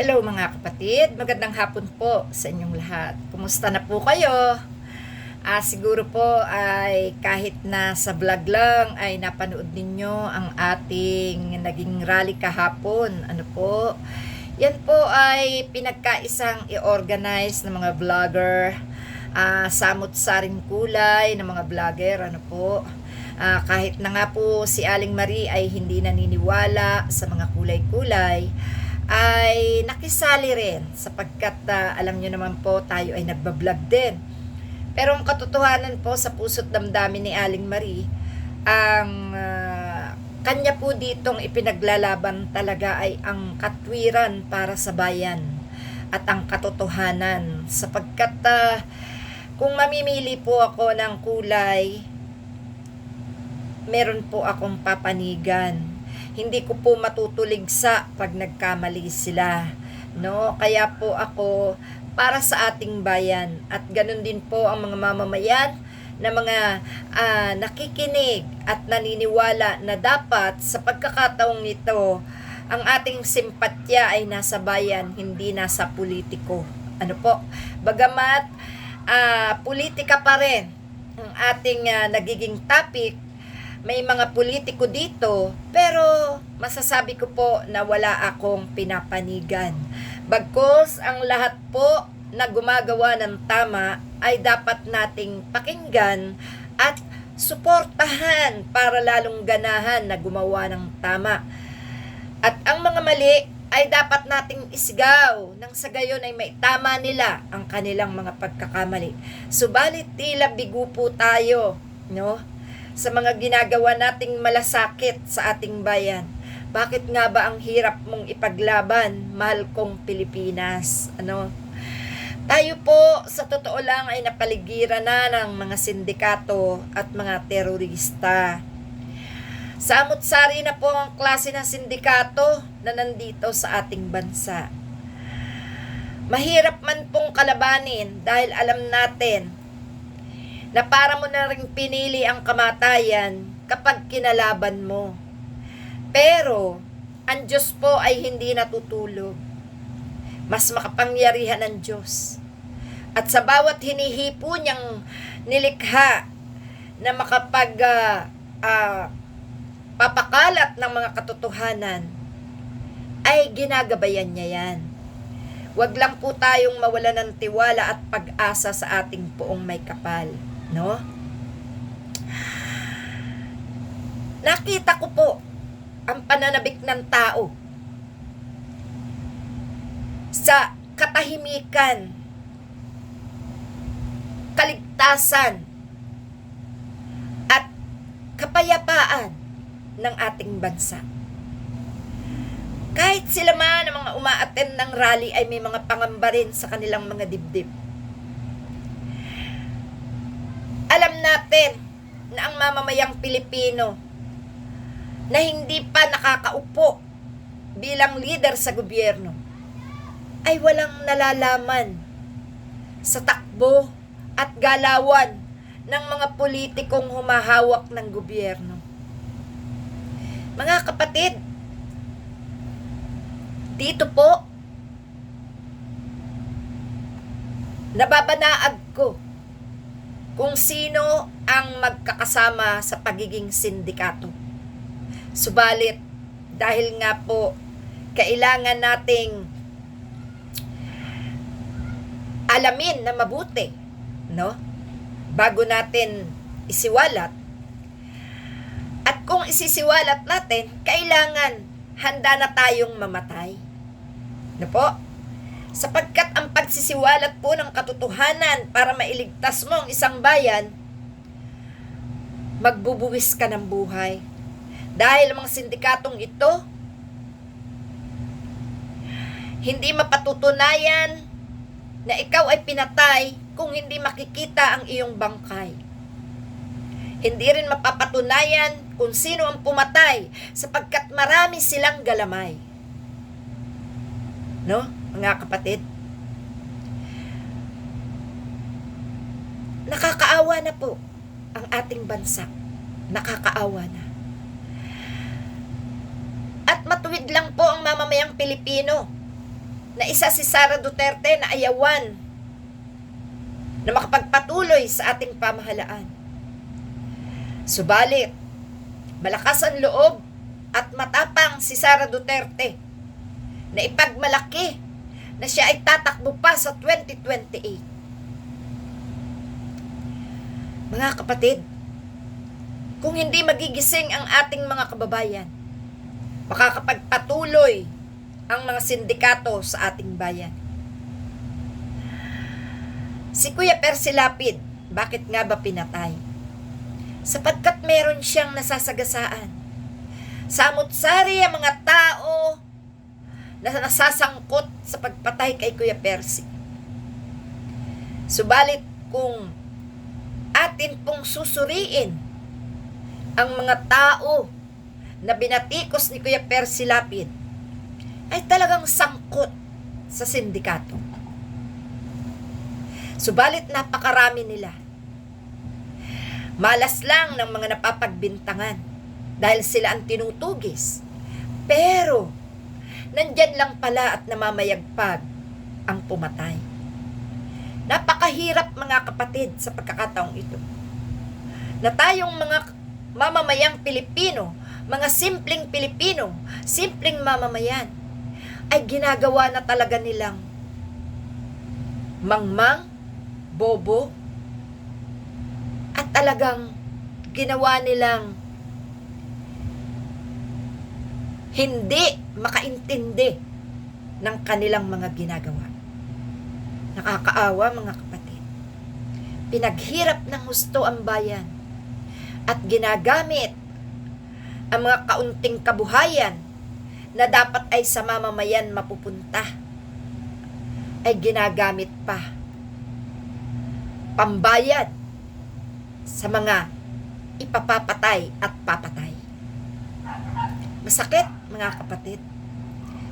Hello mga kapatid, magandang hapon po sa inyong lahat. Kumusta na po kayo? Ah, siguro po ay kahit na sa vlog lang ay napanood ninyo ang ating naging rally kahapon. Ano po? Yan po ay pinagkaisang i-organize ng mga vlogger, ah, samot-saring kulay ng mga vlogger. Ano po? Ah, kahit na nga po si Aling Marie ay hindi naniniwala sa mga kulay-kulay, ay nakisali rin sapagkat ah, alam nyo naman po tayo ay nagbablog din. Pero ang katotohanan po sa puso't damdamin ni Aling Marie, ang ah, kanya po ditong ipinaglalaban talaga ay ang katwiran para sa bayan at ang katotohanan sapagkat ah, kung mamimili po ako ng kulay, meron po akong papanigan. Hindi ko po matutuligsa pag nagkamali sila. No? Kaya po ako para sa ating bayan at ganun din po ang mga mamamayan na mga ah, nakikinig at naniniwala na dapat sa pagkakataong ito ang ating simpatya ay nasa bayan, hindi nasa politiko. Ano po? Bagamat ah, politika pa rin ang ating ah, nagiging topic, may mga politiko dito, pero masasabi ko po na wala akong pinapanigan. Bagkos ang lahat po na gumagawa ng tama ay dapat nating pakinggan at suportahan para lalong ganahan na gumawa ng tama. At ang mga mali ay dapat nating isigaw nang sa gayon ay may tama nila ang kanilang mga pagkakamali. Subalit tila bigo po tayo, no? Sa mga ginagawa nating malasakit sa ating bayan. Bakit nga ba ang hirap mong ipaglaban, mahal kong Pilipinas? Ano? Tayo po, sa totoo lang, ay napaligiran na ng mga sindikato at mga terorista. Samot-sari na po ang klase ng sindikato na nandito sa ating bansa. Mahirap man pong kalabanin dahil alam natin na para mo na rin pinili ang kamatayan kapag kinalaban mo. Pero, ang Diyos po ay hindi natutulog. Mas makapangyarihan ang Diyos. At sa bawat hinihipo niyang nilikha na makapag ah, ah, papakalat ng mga katotohanan, ay ginagabayan niya yan. Huwag lang po tayong mawala ng tiwala at pag-asa sa ating poong may kapal. No? Nakita ko po ang pananabik ng tao sa katahimikan, kaligtasan, at kapayapaan ng ating bansa. Kahit sila man ang mga umaattend ng rally ay may mga pangamba rin sa kanilang mga dibdib. Alam natin na ang mamamayang Pilipino na hindi pa nakakaupo bilang leader sa gobyerno ay walang nalalaman sa takbo at galawan ng mga politikong humahawak ng gobyerno. Mga kapatid, dito po, nababanaag ko kung sino ang magkakasama sa pagiging sindikato. Subalit, dahil nga po, kailangan nating alamin na mabuti, no? Bago natin isiwalat. At kung isisiwalat natin, kailangan handa na tayong mamatay. No po? Sapagkat ang pagsisiwalat po ng katotohanan para mailigtas mo ang isang bayan, magbubuwis ka ng buhay. Dahil ang mga sindikatong ito, hindi mapatutunayan na ikaw ay pinatay kung hindi makikita ang iyong bangkay. Hindi rin mapapatunayan kung sino ang pumatay sapagkat marami silang galamay. No, mga kapatid? Nakakaawa na po ang ating bansa. Nakakaawa na. At matuwid lang po ang mamamayang Pilipino na isa si Sara Duterte na ayawan na makapagpatuloy sa ating pamahalaan. Subalit, malakas ang loob at matapang si Sara Duterte na ipagmalaki na siya ay tatakbo pa sa 2028. Mga kapatid, kung hindi magigising ang ating mga kababayan, makakapagpatuloy ang mga sindikato sa ating bayan. Si Kuya Percy Lapid, bakit nga ba pinatay? Sapagkat meron siyang nasasagasaan. Samot-sari ang mga tao na nasasangkot sa pagpatay kay Kuya Percy. Subalit kung atin pong susuriin ang mga tao na binatikos ni Kuya Percy Lapid ay talagang sangkot sa sindikato. Subalit napakarami nila. Malas lang ng mga napapagbintangan dahil sila ang tinutugis. Pero, nandyan lang pala at namamayagpag ang pumatay. Napakahirap mga kapatid sa pagkakataong ito. Na tayong mga mamamayang Pilipino, mga simpleng Pilipino, simpleng mamamayan, ay ginagawa na talaga nilang mangmang, bobo, at talagang ginawa nilang hindi makaintindi ng kanilang mga ginagawa. Nakakaawa mga kapatid. Pinaghirap ng husto ang bayan at ginagamit ang mga kaunting kabuhayan na dapat ay sa mamamayan mapupunta ay ginagamit pa pambayad sa mga ipapapatay at papatay. Masakit, mga kapatid.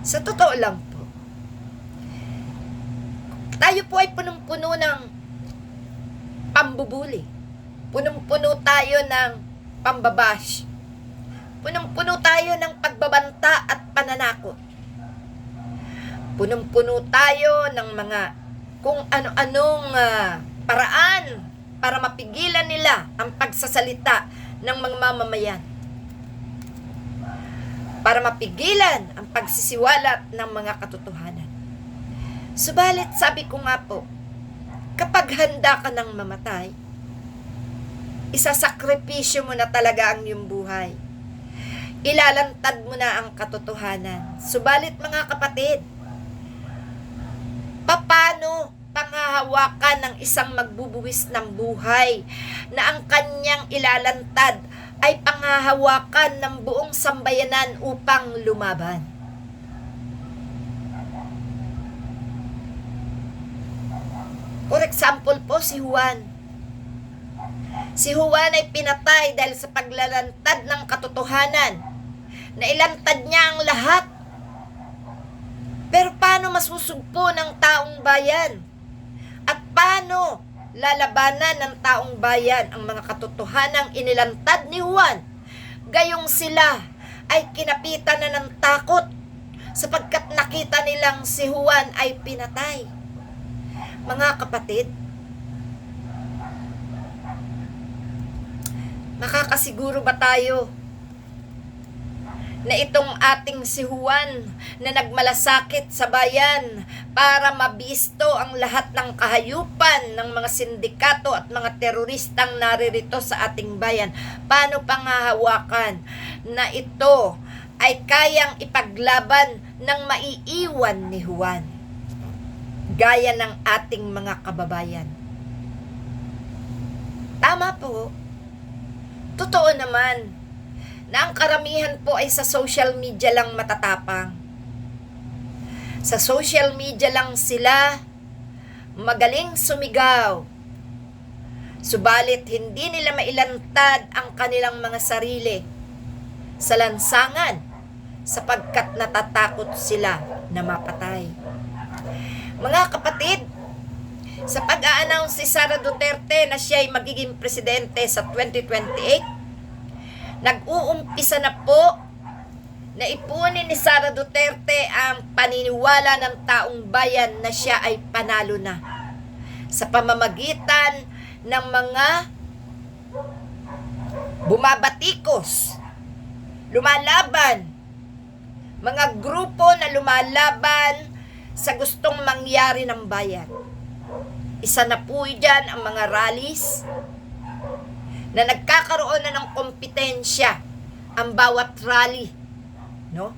Sa totoo lang po, tayo po ay punong-puno ng pambubuli. Punong-puno tayo ng pambabash. Punong-puno tayo ng pagbabanta at pananakot. Punong-puno tayo ng mga kung ano-anong ah, paraan para mapigilan nila ang pagsasalita ng mga mamamayan. Para mapigilan ang pagsisiwalat ng mga katotohanan. Subalit, sabi ko nga po, kapag handa ka ng mamatay, isasakripisyo mo na talaga ang iyong buhay. Ilalantad mo na ang katotohanan. Subalit mga kapatid, papano panghahawakan ng isang magbubuwis ng buhay na ang kanyang ilalantad ay panghahawakan ng buong sambayanan upang lumaban. For example po, si Juan. Si Juan ay pinatay dahil sa paglalantad ng katotohanan na ilantad niya ang lahat. Pero paano masusugpo ng taong bayan? At paano lalabanan ng taong bayan ang mga katotohanang inilantad ni Juan? Gayong sila ay kinapitan na ng takot sapagkat nakita nilang si Juan ay pinatay. Mga kapatid, makakasiguro ba tayo na itong ating si Juan na nagmalasakit sa bayan para mabisto ang lahat ng kahayupan ng mga sindikato at mga teroristang naririto sa ating bayan. Paano pangahawakan na ito ay kayang ipaglaban ng maiiwan ni Juan? Gaya ng ating mga kababayan. Tama po. Totoo naman na ang karamihan po ay sa social media lang matatapang. Sa social media lang sila magaling sumigaw. Subalit hindi nila mailantad ang kanilang mga sarili sa lansangan sapagkat natatakot sila na mapatay. Mga kapatid, sa pag-a-announce si Sara Duterte na siya ay magiging presidente sa 2028, nag-uumpisa na po na ipunin ni Sara Duterte ang paniniwala ng taong bayan na siya ay panalo na sa pamamagitan ng mga bumabatikos, lumalaban, mga grupo na lumalaban sa gustong mangyari ng bayan. Isa na po dyan ang mga rallies na nagkakaroon na ng kompetensya ang bawat rally. No?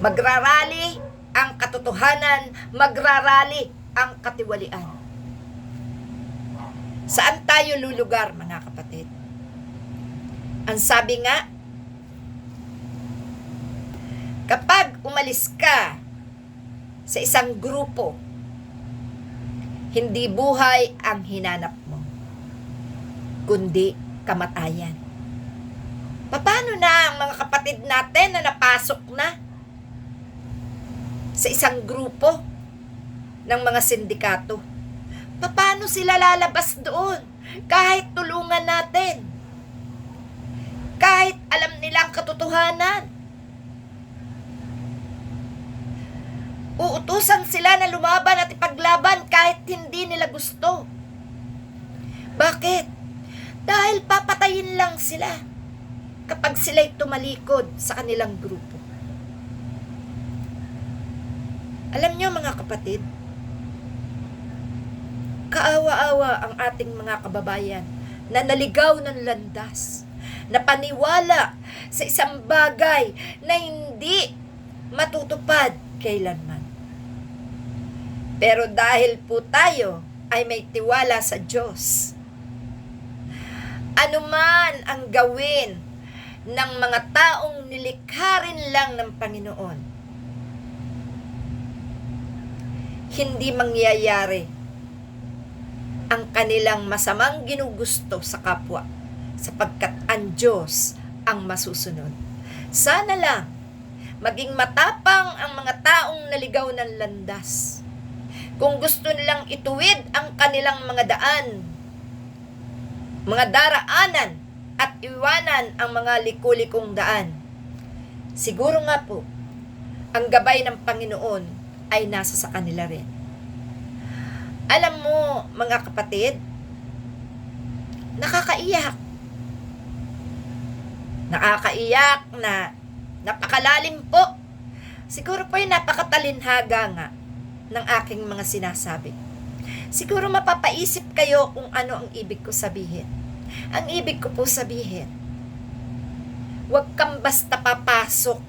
Magrarally ang katotohanan, magrarally ang katiwalian. Saan tayo lulugar, mga kapatid? Ang sabi nga, kapag umalis ka sa isang grupo, hindi buhay ang hinanap kundi kamatayan. Paano na ang mga kapatid natin na napasok na sa isang grupo ng mga sindikato? Paano sila lalabas doon? Kahit tulungan natin. Kahit alam nila ang katotohanan. Uutusan sila na lumaban at ipaglaban kahit hindi nila gusto. Bakit? Dahil papatayin lang sila kapag sila'y tumalikod sa kanilang grupo. Alam nyo mga kapatid, kaawa-awa ang ating mga kababayan na naligaw ng landas, na paniwala sa isang bagay na hindi matutupad kailanman. Pero dahil po tayo ay may tiwala sa Diyos, anuman ang gawin ng mga taong nilikha rin lang ng Panginoon, hindi mangyayari ang kanilang masamang ginugusto sa kapwa sapagkat ang Diyos ang masusunod. Sana lang maging matapang ang mga taong naligaw ng landas. Kung gusto nilang ituwid ang kanilang mga daan, mga daraanan at iwanan ang mga likulikong daan. Siguro nga po, ang gabay ng Panginoon ay nasa sa kanila rin. Alam mo, mga kapatid, nakakaiyak. Nakakaiyak na napakalalim po. Siguro po ay napakatalinhaga nga ng aking mga sinasabi. Siguro mapapaisip kayo kung ano ang ibig ko sabihin. Ang ibig ko po sabihin, huwag kang basta papasok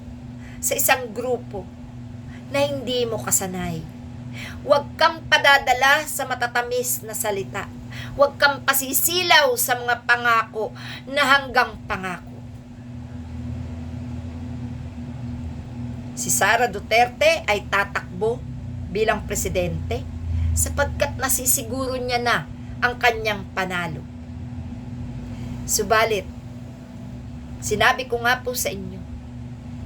sa isang grupo na hindi mo kasanay. Huwag kang padadala sa matatamis na salita. Huwag kang pasisilaw sa mga pangako na hanggang pangako. Si Sara Duterte ay tatakbo bilang presidente sapagkat nasisiguro niya na ang kanyang panalo. Subalit, sinabi ko nga po sa inyo,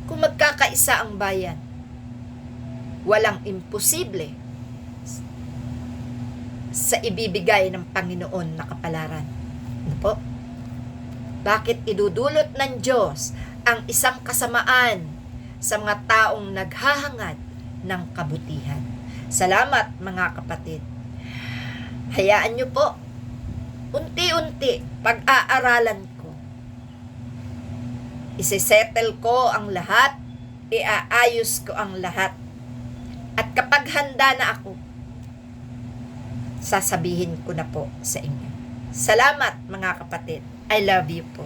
kung magkakaisa ang bayan, walang imposible sa ibibigay ng Panginoon na kapalaran. Ano po? Bakit idudulot ng Diyos ang isang kasamaan sa mga taong naghahangad ng kabutihan? Salamat mga kapatid. Hayaan nyo po, unti-unti pag-aaralan ko. Isisettle ko ang lahat, iaayos ko ang lahat. At kapag handa na ako, sasabihin ko na po sa inyo. Salamat mga kapatid. I love you po.